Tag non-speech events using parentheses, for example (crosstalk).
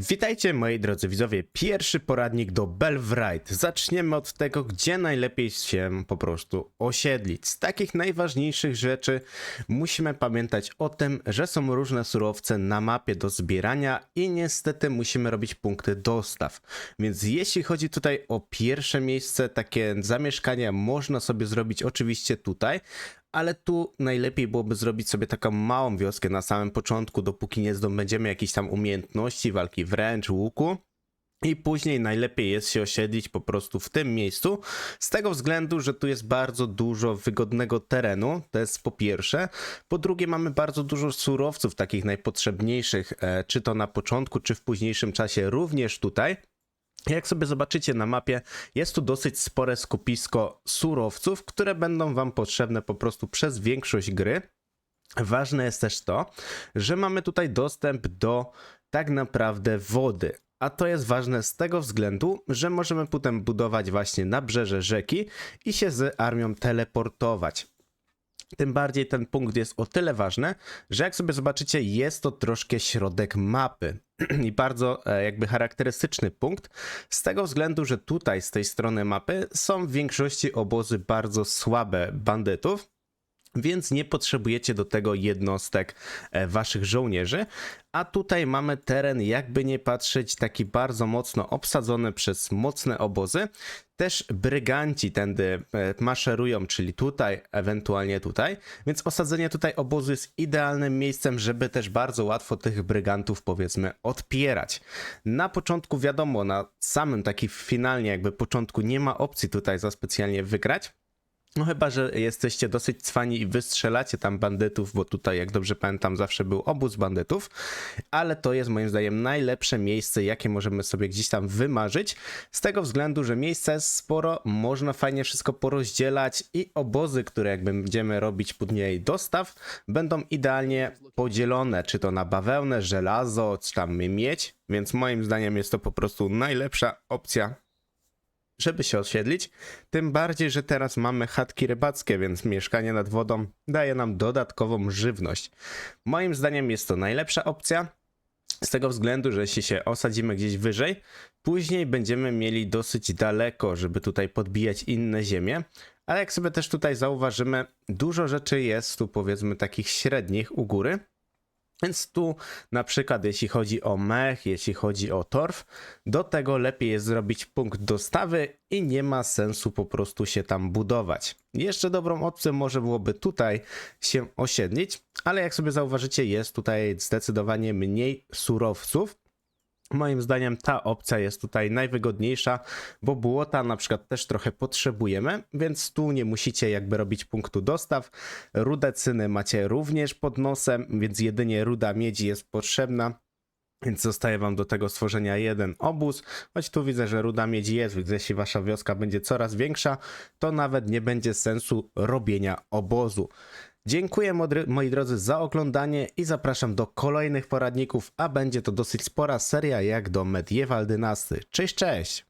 Witajcie moi drodzy widzowie, pierwszy poradnik do Belwright. Zaczniemy od tego, gdzie najlepiej się po prostu osiedlić. Z takich najważniejszych rzeczy musimy pamiętać o tym, że są różne surowce na mapie do zbierania i niestety musimy robić punkty dostaw. Więc jeśli chodzi tutaj o pierwsze miejsce, takie zamieszkania można sobie zrobić oczywiście tutaj, ale tu najlepiej byłoby zrobić sobie taką małą wioskę na samym początku, dopóki nie zdobędziemy jakichś tam umiejętności, walki wręcz, łuku. I później najlepiej jest się osiedlić po prostu w tym miejscu, z tego względu, że tu jest bardzo dużo wygodnego terenu, to jest po pierwsze. Po drugie mamy bardzo dużo surowców takich najpotrzebniejszych, e, czy to na początku, czy w późniejszym czasie również tutaj. Jak sobie zobaczycie na mapie, jest tu dosyć spore skupisko surowców, które będą Wam potrzebne po prostu przez większość gry. Ważne jest też to, że mamy tutaj dostęp do tak naprawdę wody. A to jest ważne z tego względu, że możemy potem budować właśnie nabrzeże rzeki i się z armią teleportować. Tym bardziej ten punkt jest o tyle ważny, że jak sobie zobaczycie, jest to troszkę środek mapy (clears throat) i bardzo e, jakby charakterystyczny punkt, z tego względu, że tutaj z tej strony mapy są w większości obozy bardzo słabe bandytów, więc nie potrzebujecie do tego jednostek e, waszych żołnierzy. A tutaj mamy teren, jakby nie patrzeć, taki bardzo mocno obsadzony przez mocne obozy. Też bryganci tędy e, maszerują, czyli tutaj, ewentualnie tutaj. Więc osadzenie tutaj obozu jest idealnym miejscem, żeby też bardzo łatwo tych brygantów, powiedzmy, odpierać. Na początku, wiadomo, na samym taki finalnie, jakby początku, nie ma opcji tutaj za specjalnie wygrać. No chyba, że jesteście dosyć cwani i wystrzelacie tam bandytów, bo tutaj, jak dobrze pamiętam, zawsze był obóz bandytów, ale to jest moim zdaniem najlepsze miejsce, jakie możemy sobie gdzieś tam wymarzyć, z tego względu, że miejsca jest sporo, można fajnie wszystko porozdzielać i obozy, które jakby będziemy robić później dostaw, będą idealnie podzielone, czy to na bawełnę, żelazo, czy tam miedź, więc moim zdaniem jest to po prostu najlepsza opcja żeby się osiedlić. Tym bardziej, że teraz mamy chatki rybackie, więc mieszkanie nad wodą daje nam dodatkową żywność. Moim zdaniem jest to najlepsza opcja. Z tego względu, że jeśli się osadzimy gdzieś wyżej, później będziemy mieli dosyć daleko, żeby tutaj podbijać inne ziemie. Ale jak sobie też tutaj zauważymy, dużo rzeczy jest tu powiedzmy takich średnich u góry. Więc tu na przykład jeśli chodzi o mech, jeśli chodzi o torf, do tego lepiej jest zrobić punkt dostawy i nie ma sensu po prostu się tam budować. Jeszcze dobrą opcją może byłoby tutaj się osiedlić, ale jak sobie zauważycie jest tutaj zdecydowanie mniej surowców, Moim zdaniem ta opcja jest tutaj najwygodniejsza, bo błota na przykład też trochę potrzebujemy, więc tu nie musicie jakby robić punktu dostaw. Rudę cyny macie również pod nosem, więc jedynie ruda miedzi jest potrzebna. Więc zostaje wam do tego stworzenia jeden obóz, choć tu widzę, że ruda miedzi jest, więc jeśli wasza wioska będzie coraz większa, to nawet nie będzie sensu robienia obozu. Dziękuję moi drodzy za oglądanie i zapraszam do kolejnych poradników, a będzie to dosyć spora seria jak do Medieval Dynasty. Cześć, cześć!